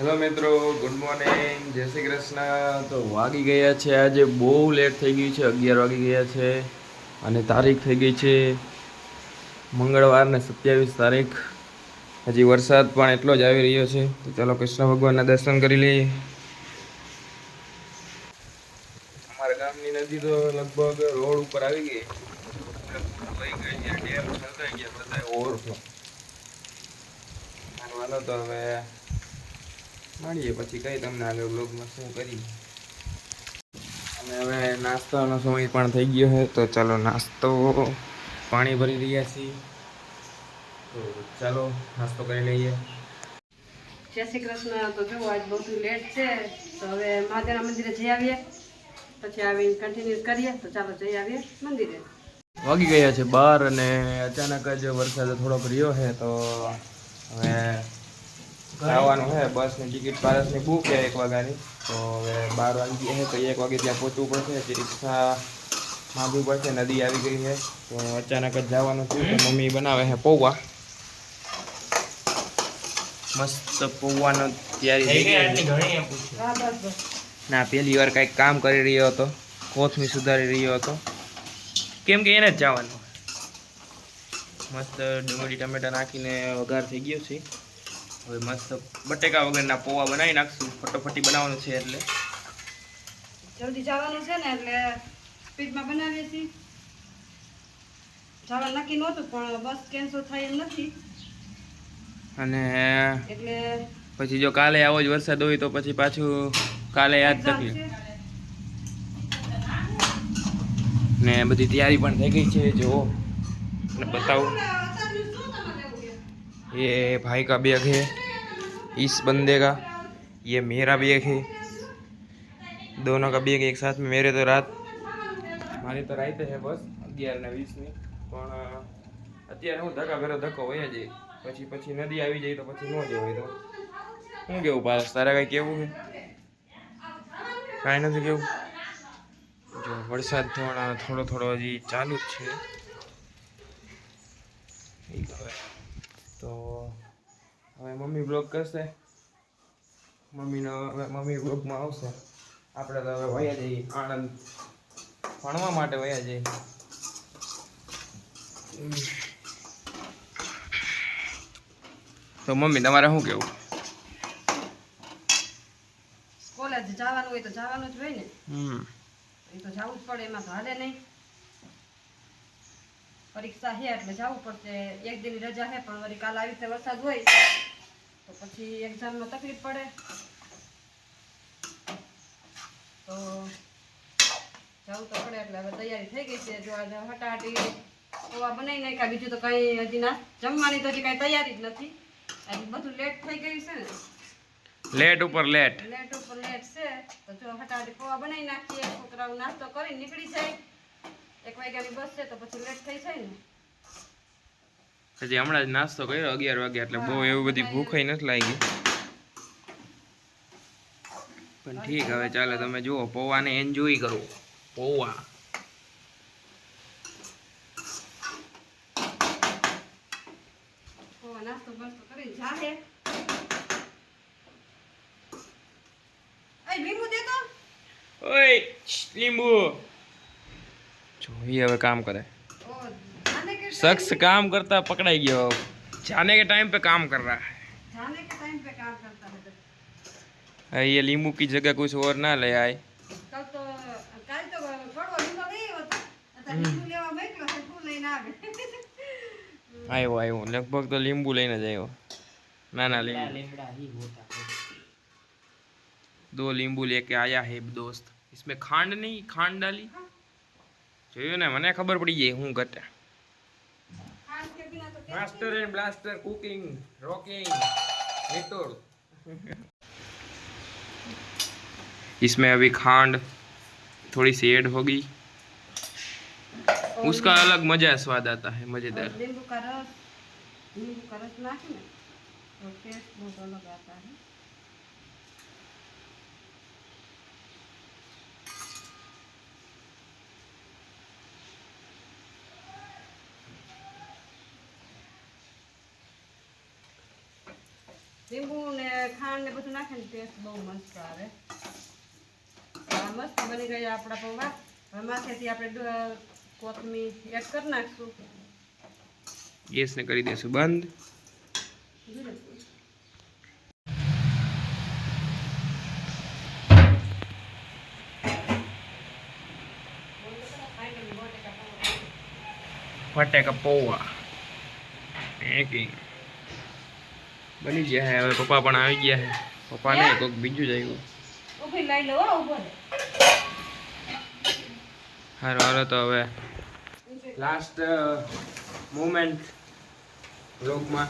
Hello મિત્રો good morning જય શ્રી કૃષ્ણ. તો વાગી ગયા છે આજે બહુ લેટ થઈ ગયું છે, અગિયાર વાગી ગયા છે અને તારીખ થઈ ગઈ છે મંગળવાર ને સત્યાવીસ તારીખ. હજી વરસાદ પણ એટલો જ આવી રહ્યો છે. તો ચાલો કૃષ્ણ ભગવાનના દર્શન કરી લઈએ. અમારા ગામની નદી તો લગભગ રોડ ઉપર આવી ગઈ. ગયા ઓવરફ્લો. માનવાનો તો હવે મળીએ પછી કઈ તમને આગળ બ્લોગમાં શું કરી અને હવે નાસ્તાનો સમય પણ થઈ ગયો છે તો ચાલો નાસ્તો. પાણી ભરી રહ્યા છીએ. તો ચાલો નાસ્તો કરી લઈએ. જય શ્રી કૃષ્ણ. તો જો આજ બહુ લેટ છે. તો હવે મહાદેવના મંદિરે જઈ આવીએ. પછી આવીને કન્ટિન્યુ કરીએ. તો ચાલો જઈ આવીએ મંદિરે. વાગી ગયા છે બાર અને અચાનક જ વરસાદ થોડોક રહ્યો છે તો હવે જવાનું છે બસની ટિકિટ પારસની બુક છે એક વાગ્યાની. તો હવે બાર વાગી ગયા છે તો એક વાગે ત્યાં પહોંચવું પડશે. પછી રિક્ષા માંગવી પડશે નદી આવી ગઈ છે તો અચાનક જ જવાનું થયું તો મમ્મી બનાવે છે પૌવા. મસ્ત પૌવાનો તૈયારી થઈ ગઈ છે. હા બસ બસ. ના પહેલી વાર કંઈક કામ કરી રહ્યો હતો. કોથમી સુધારી રહ્યો હતો. કેમ કે એને જ જવાનું. મસ્ત ડુંગળી ટમેટા નાખીને વઘાર થઈ ગયો છે. હવે મસ્ત બટેકા વગરના પૌવા બનાવી નાખશું. ફટોફટી બનાવવાનું છે એટલે. જલ્દી જવાનું છે ને એટલે સ્પીડમાં બનાવીએ છીએ. જવા નક્કી નહોતું પણ બસ કેન્સલ થાય એમ નથી. અને એટલે પછી જો કાલે આવો જ વરસાદ હોય તો પછી પાછું કાલે યાદ તકલીફ ને બધી તૈયારી પણ થઈ ગઈ છે જો બતાવું. ये भाई का बैग है इस बंदे का ये मेरा बैग है दोनों का बैग एक साथ में मेरे तो रात મારી તો રાતે છે બસ અગિયાર ને વીસની પણ અત્યારે હું ધક્કા ભેરો ધક્કો હોય જ પછી પછી નદી આવી જાય તો પછી ન જવાય તો શું કેવું પારસ તારે કઈ કેવું છે કાંઈ નથી કેવું જો વરસાદ થોડો થોડો થોડો હજી ચાલુ જ છે ઠીક હવે તો હવે મમ્મી બ્લોગ કરશે. મમ્મીનો હવે મમ્મી બ્લોગમાં આવશે. આપણે તો હવે વયા જઈએ. આણંદ ભણવા માટે વયા જઈએ. તો મમ્મી તમારે શું કેવું? કોલેજ જવાનું હોય તો જવાનું જ હોય ને. હમ. એ તો જવું જ પડે એમાં તો હાલે નહીં. પરીક્ષા છે એટલે જવું પડશે. એક દિન રજા છે પણ વળી કાલ આવી રીતે વરસાદ હોય. તો પછી એક્ઝામમાં તકલીફ પડે. તો જવું તો પડે એટલે હવે તૈયારી થઈ ગઈ છે. જો આજે હટાહટી પૌવા બનાવી નાખ્યા બીજું તો કંઈ હજી ના જમવાની તો હજી કાંઈ તૈયારી જ નથી. હજી બધું લેટ થઈ ગયું છે ને. લેટ ઉપર લેટ લેટ ઉપર લેટ છે. તો જો હટાડી પૌવા બનાવી નાખીએ છોકરાઓ નાસ્તો કરી નીકળી જાય. એક વાગ્યાની બસ છે તો પછી લેટ થઈ જાય ને. હજી હમણાં જ નાસ્તો કર્યો અગિયાર વાગ્યા એટલે બહુ એવું બધી ભૂખ નથી લાગી. પણ ઠીક હવે ચાલે તમે જુઓ પૌવાને એન્જોય કરો પૌવા. લીંબુ ઓય લીંબુ. જોઈએ હવે કામ કરે. शख्स काम करता पकड़ाई गया अब जाने के टाइम पे काम कर रहा जाने के टाइम पे काम करता है है ये लींबू की जगह कुछ और ना ले आए કલ તો કાલ તો થોડો લીંબો લઈ આવ્યો હતો અત્યારે લીંબુ લેવા મોકલો છે તું લઈને આવે આવ્યો આવ્યો લગભગ તો લીંબુ લઈને જ આવ્યો ના ના લીંબુ दो नींबू लेके आया है दोस्त इसमें खांड नहीं खांड डाली જોયું ને મને ખબર પડી ગઈ હું ઘટે ખાંડ કે બિના તો master and blaster cooking rocking method इसमें अभी खांड थोड़ी सी ऐड होगी उसका अलग मजा स्वाद आता है मजेदार नींबू का रस नींबू का रस नाखे ना तो टेस्ट बहुत अलग आता है લીંબુ ને ખાંડ ને બધું નાખે ને ટેસ્ટ બહુ મસ્ત આવે. મસ્ત બની ગયા આપણા પૌવા. હવે માથેથી આપણે કોથમીર એડ કરી નાખશું. ગેસને કરી દઈશું બંધ. ફટેકા પૌવા. મેકિંગ બની ગયા હે હવે પપ્પા પણ આવી ગયા હે પપ્પા નહીં કોઈક બીજું જ આવ્યું ઊભી લઈ લો હો, ઊભો રહે. હારું હાલો તો હવે લાસ્ટ मोमेंट व्लॉग में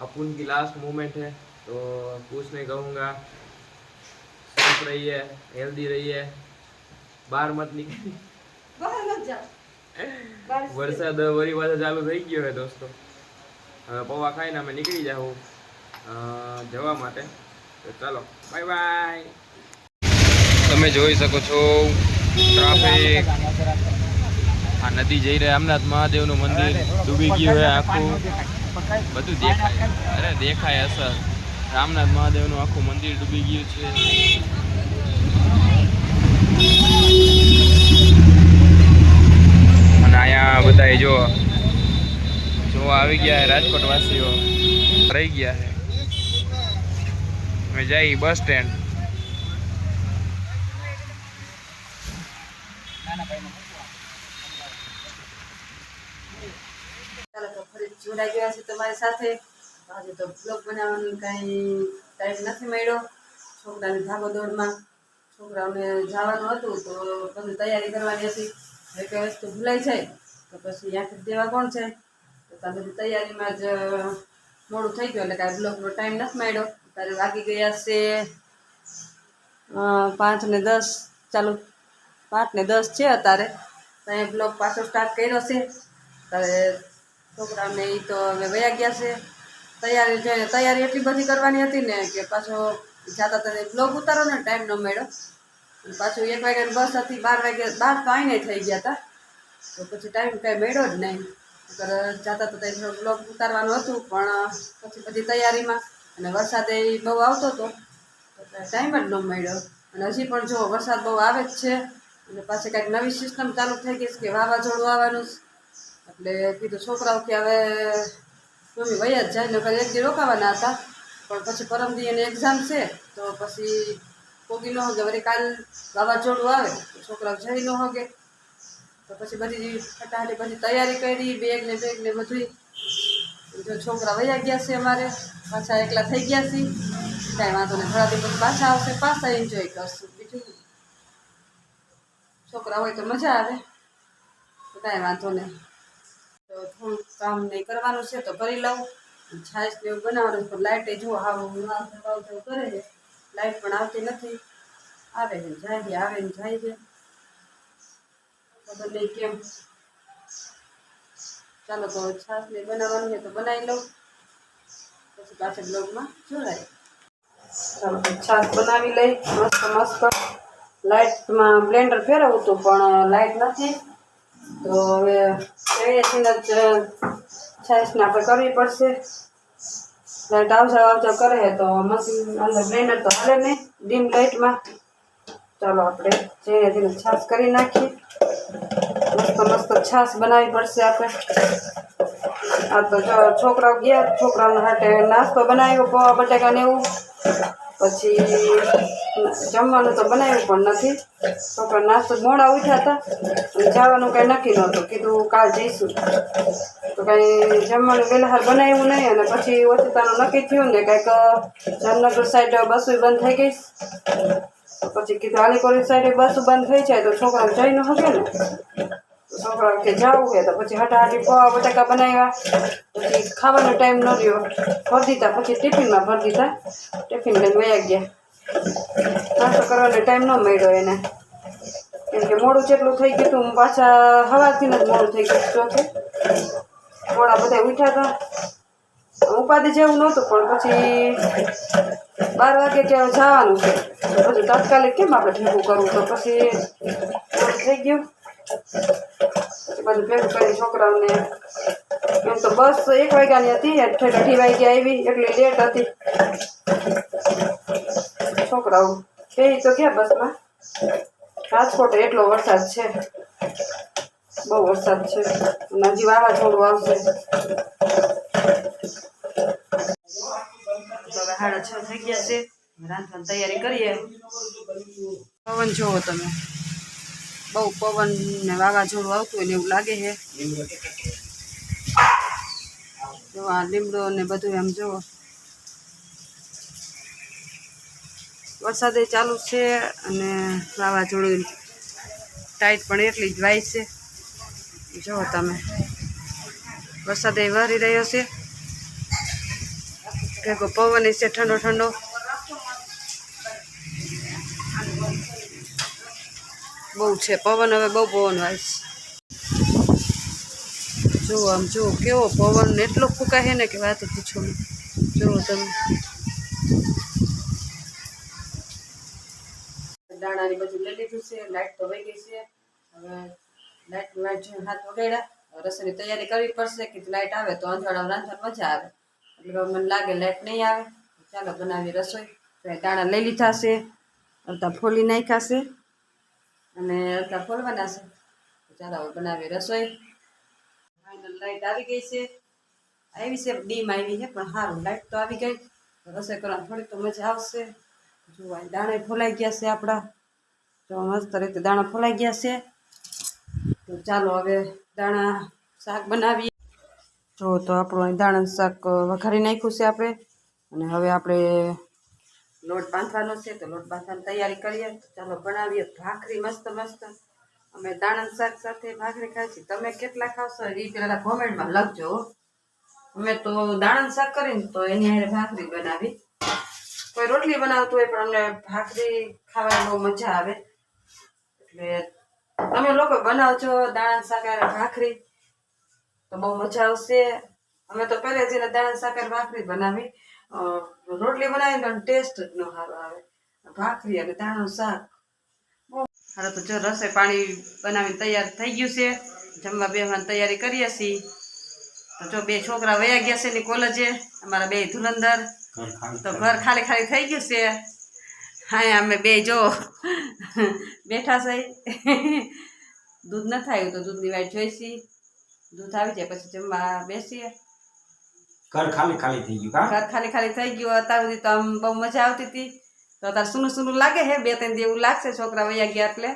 अपुन की लास्ट मोमेंट है तो पूछने कहूँगा साफ रहिए हेल्दी रहिए बाहर मत निकलिए બહાર મત જાઓ. બારિશ વરસાદ વરી પાછો ચાલુ થઈ ગયો છે દોસ્તો પૌવા ખાઈને અમે નીકળી જાઉં. જવા માટે. તો ચાલો, બાય બાય. તમે જોઈ શકો છો ટ્રાફિક. આ નદી જઈ રહ્યા અમનાથ મહાદેવનું મંદિર. ડૂબી ગયું હોય આખું. બધું દેખાય. અરે, દેખાય અસર. રામનાથ મહાદેવનું આખું મંદિર ડૂબી ગયું છે અને અહીંયા બધા જો જો આવી ગયા છે રાજકોટ વાસીઓ રહી ગયા અમે જઈ બસ સ્ટેન્ડ જોડાઈ ગયા છે તમારી સાથે. આજે તો બ્લોગ બનાવવાનું કાંઈ ટાઈમ નથી મળ્યો. છોકરાની ભાગોદોડમાં છોકરાઓને જવાનું હતું તો બધું તૈયારી કરવાની હતી. એક વસ્તુ ભૂલાઈ જાય તો પછી યાદ દેવા કોણ છે? તો બધી તૈયારીમાં જ મોડું થઈ ગયું, એટલે કાંઈ બ્લોગનો ટાઈમ નથી મળ્યો. ત્યારે વાગી ગયા છે પાંચ ને દસ. ચાલુ, પાંચ ને દસ છે અત્યારે. ત્યાં બ્લોક પાછો સ્ટાર્ટ કર્યો છે. ત્યારે છોકરાને એ તો હવે વયા ગયા છે. તૈયારી છે તૈયારી એટલી બધી કરવાની હતી ને કે પાછો જાતા તને બ્લોગ ઉતારો ને ટાઈમ ન મળ્યો. પાછું એક વાગ્યાની બસ હતી, બાર વાગ્યા, બાર તો આઈને થઈ ગયા હતા. તો પછી ટાઈમ કાંઈ મળ્યો જ નહીં. જાતા તો ત્યાં બ્લોગ ઉતારવાનું હતું, પણ પછી પછી તૈયારીમાં અને વરસાદ એ બહુ આવતો હતો ટાઈમ જ ન મળ્યો. અને હજી પણ જો વરસાદ બહુ આવે જ છે, અને પાછી કાંઈક નવી સિસ્ટમ ચાલુ થઈ ગઈ છે કે વાવાઝોડું આવવાનું. એટલે કીધું છોકરાઓ કે હવે મમ્મી વયા જ જાય ને એક દી રોકાવાના હતા. પણ પછી પરમ દી એની એક્ઝામ છે, તો પછી પોગી ન હોગે. વળી કાલ વાવાઝોડું આવે, તો છોકરાઓ જઈ ન હોગે. તો પછી બધી ફટાફટ બધી તૈયારી કરી બેગ ને બેગ ને બધું જો છોકરા વયા ગયા છે અમારે, પાછા એકલા થઈ ગયા છે. કાંઈ વાંધો નહીં, થોડા દિવસ પાછા આવશે, પાછા એન્જોય કરશું, બીજું છોકરા હોય તો મજા આવે કાંઈ વાંધો નહીં. તો થોડું કામ નહીં કરવાનું છે, તો કરી લઉં. છાશ ને એવું બનાવવાનું પણ લાઇટે જો આવો વાવ કરે છે. લાઇટ પણ આવતી નથી. આવે ને જાય આવે ને જાય છે. ચાલો તો છાશ ને બનાવવાનું છે તો બનાવી લઉં. પછી પાછળ બ્લોગમાં જોડાય. ચાલો છાશ બનાવી લઈ. મસ્ત મસ્ત. લાઇટમાં બ્લેન્ડર ફેરવું હતું, પણ લાઇટ નથી. તો હવે એસીને જ છાશને આપણે કરવી પડશે. લાઇટ આવજા આવજા કરે તો મશીન અંદર બ્લેન્ડર તો હાલે નહીં, ડીમ લાઇટમાં ચાલો આપણે ધીરે ધીરે છાશ કરી નાખીએ. મસ્ત મસ્ત છાશ બનાવવી પડશે આપણે. આ તો જો છોકરાઓ ગયા, છોકરાઓના માટે નાસ્તો બનાવ્યો, પૌવા બટાકાને એવું. પછી જમવાનું તો બનાવ્યું પણ નથી. છોકરા નાસ્તો મોડા ઉઠ્યા હતા અને જવાનું કાંઈ નક્કી નહોતું. કીધું કાલ જઈશું. તો કાંઈ જમવાનું વહેલાહાર બનાવ્યું નહીં અને પછી ઓચિતાનું નક્કી થયું ને કાંઈક જામનગર સાઈડ બસો બંધ થઈ ગઈ. પછી કીધું આલીકોરી સાઈડે બસ બંધ થઈ જાય તો છોકરા જઈ ન શકે ને. તો છોકરા કે જવું કે તો પછી હટાહટી પૌવા બટાકા બનાવ્યા. પછી ખાવાનો ટાઈમ ન રહ્યો. ભરી દીધા. પછી ટિફિનમાં ભરી દીધા. ટિફિન લઈને વયા ગયા. નાસ્તો કરવાનો ટાઈમ ન મળ્યો એને. કેમ કે મોડું જેટલું થઈ ગયું હતું, પાછા હવાથી જ મોડું થઈ ગયું ચોથે. મોડા બધા ઉઠ્યા હતા. ઉપાધિ જેવું નહોતું, પણ પછી બાર વાગે ક્યાં જવાનું છે. પછી તાત્કાલિક કેમ આપણે ભેગું કરવું? તો પછી થઈ ગયું. બધું ભેગું કરી છોકરાઓને. એમ તો બસ એક વાગ્યાની હતી એટલે અઢી વાગ્યા આવી, એટલી લેટ હતી. છોકરાઓ, એ તો ગયા બસમાં. રાજકોટ એટલો વરસાદ છે. બહુ વરસાદ છે. અને હજી વાવાઝોડું આવશે. સાડા છ થઈ ગયા છે. રાંધવાની તૈયારી કરીએ. પવન જોવો તમે. બહુ પવન ને વાવાઝોડું આવતું હોય ને એવું લાગે છે. જો આ લીમડો ને બધું એમ જુઓ વરસાદ ચાલુ છે અને વાવાઝોડું ટાઈટ પણ એટલી જ વાય છે. જુઓ તમે. વરસાદ વરી રહ્યો છે. ભેગો પવન છે ઠંડો ઠંડો બહુ છે. પવન હવે બહુ પવન વાય છે. જુઓ આમ જુઓ કેવો પવન, એટલો ફૂંકાય છે ને કે વાત જ પૂછો નહીં. જુઓ તમે. દાણાની બધું લઈ લીધું છે, લાઈટ તો વહી ગઈ છે. હવે લાઈટ લાઈટ જોઈને હાથ વગાડ્યા. રસોઈની તૈયારી કરવી પડશે કે લાઈટ આવે તો અંધારા રાંધવાની મજા આવે. એટલે હવે મને લાગે લાઈટ નહીં આવે. ચાલો બનાવી રસોઈ. તો એ દાણા લઈ લીધા છે, અડધા ફોલી નાખ્યા છે. અને અડધા ફોલવાના છે. ચાલો હવે બનાવી રસોઈ. ફાઇનલ લાઈટ આવી ગઈ છે. આવી છે, ડીમ આવી છે, પણ સારું લાઈટ તો આવી ગઈ. રસોઈ કરવાની થોડીક તો મજા આવશે. જોવા દાણા ફોલાઈ ગયા છે આપણા. જો, મસ્ત રીતે દાણા ફોલાઈ ગયા છે. તો ચાલો હવે દાણા શાક બનાવીએ. જો, તો આપણું દાણા શાક વઘારી નાખ્યું છે આપણે. અને હવે આપણે લોટ બાંધવાનો છે તો લોટ બાંધવાની તૈયારી કરીએ. ચાલો બનાવીએ ભાખરી મસ્ત મસ્ત. અમે દાણા શાક સાથે ભાખરી ખાઈ તમે કેટલા ખાવશો એ પેલા કોમેન્ટમાં લખજો. અમે તો દાણા શાક કરીને તો એની હારે ભાખરી બનાવી. કોઈ રોટલી બનાવતું હોય પણ અમને ભાખરી ખાવાની બહુ મજા આવે. એટલે તમે લોકો બનાવજો દાણા શાક ભાખરી. તો બહુ મજા આવશે. અમે તો પહેલે જઈને દાણા શાક ભાખરી બનાવી. રોટલી બનાવીને તો ટેસ્ટ જ ન સારો આવે. ભાખરી અને દાણાનું શાક. હાલો તો જો રસોઈ પાણી બનાવીને તૈયાર થઈ ગયું છે. જમવા બેસવાની તૈયારી કરીએ છીએ. તો જો બે છોકરા વયા ગયા છે ની કોલેજે અમારા બે ધુલંદર તો ઘર ખાલી ખાલી થઈ ગયું છે. હા અમે બે જો બેઠા છે. દૂધ ન થાય તો દૂધની વાટ જોઈશી દૂધ આવી જાય પછી જમવા બેસીએ. ઘર ખાલી ખાલી થઈ ગયું કા ઘર ખાલી ખાલી થઈ ગયું. અત્યાર સુધી તો આમ બહુ મજા આવતી હતી. તો અત્યારે સૂનું સૂનું લાગે હે બે ત્રણ દેવું લાગશે. છોકરા વૈયા ગયા એટલે.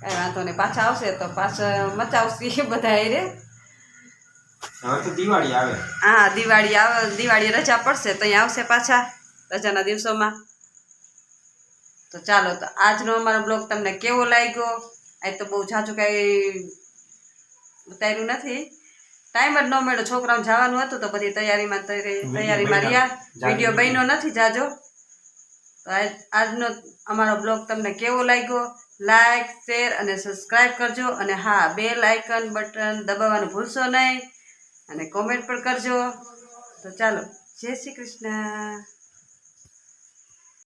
કાંઈ વાંધો નહીં પાછા આવશે તો પાછા મચાવશે બધા રે. હવે તો દિવાળી આવે. હા દિવાળી આવે દિવાળી રજા પડશે તો આવશે પાછા રજાના દિવસોમાં. તો ચાલો તો આજનો અમારો બ્લોગ તમને કેવો લાગ્યો? આ તો બહુ જાજુ કાંઈ ઉતાર્યું નથી. ટાઈમ જ ન મળ્યો છોકરાઓને જવાનું હતું તો બધી તૈયારીમાં તૈયારી- તૈયારીમાં રહ્યા. વીડિયો બન્યો નથી જાજો. તો આજ- આજનો અમારો બ્લોગ તમને કેવો લાગ્યો? લાઈક શેર અને સબસ્ક્રાઈબ કરજો. અને હા બે લાઇકન બટન દબાવવાનું ભૂલશો નહીં. અને કોમેન્ટ પણ કરજો. તો ચાલો જય શ્રી કૃષ્ણ.